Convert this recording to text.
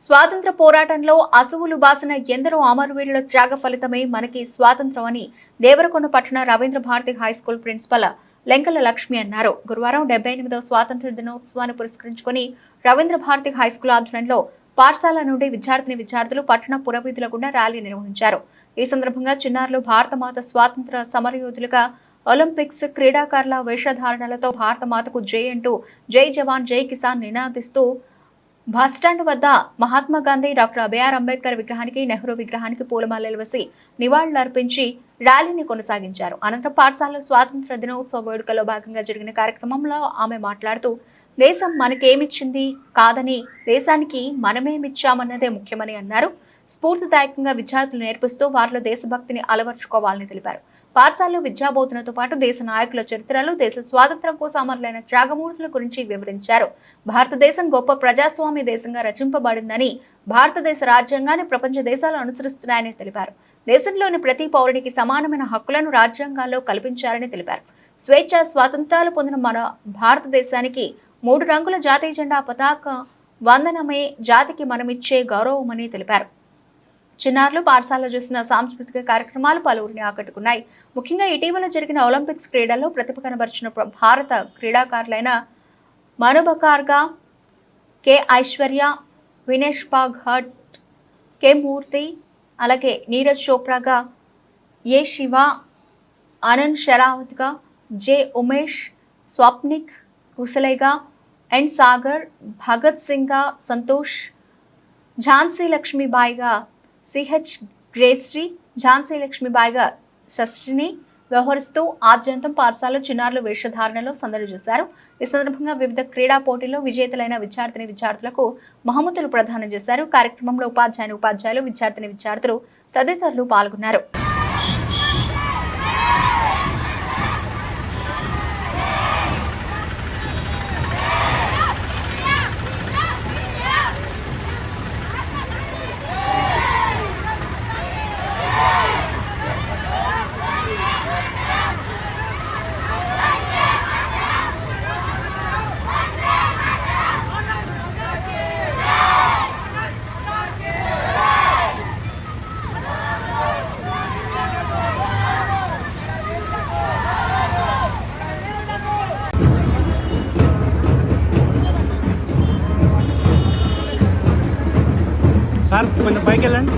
స్వాతంత్ర పోరాటంలో అసువులు బాసిన ఎందరో అమరవీరుల త్యాగ ఫలితమే మనకి స్వాతంత్రం అని దేవరకొండ పట్టణ Ravindra Bharati high school principal Lenkala Lakshmi అన్నారు. గురువారం డెబ్బై ఎనిమిదవ స్వాతంత్ర దినోత్సవాన్ని పురస్కరించుకుని రవీంద్ర భారతి హైస్కూల్ ఆధ్వర్యంలో పాఠశాల నుండి విద్యార్థిని విద్యార్థులు పట్టణ పురవీధుల గుండా ర్యాలీ నిర్వహించారు. ఈ సందర్భంగా చిన్నారులు భారతమాత స్వాతంత్ర సమరయోధులుగా ఒలింపిక్స్ క్రీడాకారుల వేషధారణలతో భారతమాతకు జై అంటూ జై జవాన్ జై కిసాన్ నినాదిస్తూ బస్టాండ్ వద్ద మహాత్మా గాంధీ డాక్టర్ బిఆర్ అంబేద్కర్ విగ్రహానికి నెహ్రూ విగ్రహానికి పూలమాలలు వేసి నివాళులర్పించి ర్యాలీని కొనసాగించారు. అనంతరం పాఠశాలలో స్వాతంత్ర దినోత్సవ వేడుకలో భాగంగా జరిగిన కార్యక్రమంలో ఆమె మాట్లాడుతూ దేశం మనకేమిచ్చింది కాదని దేశానికి మనమేమిచ్చామన్నదే ముఖ్యమని అన్నారు. స్ఫూర్తిదాయకంగా విద్యార్థులు నేర్పిస్తూ వారిలో దేశభక్తిని అలవర్చుకోవాలని తెలిపారు. పాఠశాలలో విద్యాబోధనతో పాటు దేశ నాయకుల చరిత్రలు దేశ స్వాతంత్ర్యం కోసం అమరులైన త్యాగమూర్తుల గురించి వివరించారు. భారతదేశం గొప్ప ప్రజాస్వామ్య దేశంగా రచింపబడిందని భారతదేశ రాజ్యాంగాన్ని ప్రపంచ దేశాలు అనుసరిస్తున్నాయని తెలిపారు. దేశంలోని ప్రతి పౌరునికి సమానమైన హక్కులను రాజ్యాంగాల్లో కల్పించారని తెలిపారు. స్వేచ్ఛ స్వాతంత్రాలు పొందిన మన భారతదేశానికి మూడు రంగుల జాతీయ జెండా పతాక వందనమే జాతికి మనమిచ్చే గౌరవమని తెలిపారు. చిన్నారులు పాఠశాలలో చేసిన సాంస్కృతిక కార్యక్రమాలు పలువురిని ఆకట్టుకున్నాయి. ముఖ్యంగా ఇటీవల జరిగిన ఒలింపిక్స్ క్రీడల్లో ప్రతిభ కనబరిచిన భారత క్రీడాకారులైన మనుబకార్గా కె ఐశ్వర్య వినేష్ పాఘట్ కె మూర్తి అలాగే నీరజ్ చోప్రాగా ఏ శివ ఆనంద్ షరావత్గా జె ఉమేష్ స్వప్నిక్ కుసలేగా ఎన్ సాగర్ భగత్ సింగ్గా సంతోష్ ఝాన్సీ లక్ష్మీబాయిగా సిహెచ్ గ్రేశ్రీ ఝాన్సీ లక్ష్మీబాయిగా షష్ఠిని వ్యవహరిస్తూ ఆద్యంతం పాఠశాలలో చిన్నారులు వేషధారణలో సందడి చేశారు. ఈ సందర్భంగా వివిధ క్రీడా పోటీల్లో విజేతలైన విద్యార్థిని విద్యార్థులకు బహుమతులు ప్రదానం చేశారు. కార్యక్రమంలో ఉపాధ్యాయుని ఉపాధ్యాయులు విద్యార్థిని విద్యార్థులు తదితరులు పాల్గొన్నారు. సార్ కొంచెం పైకి వెళ్ళండి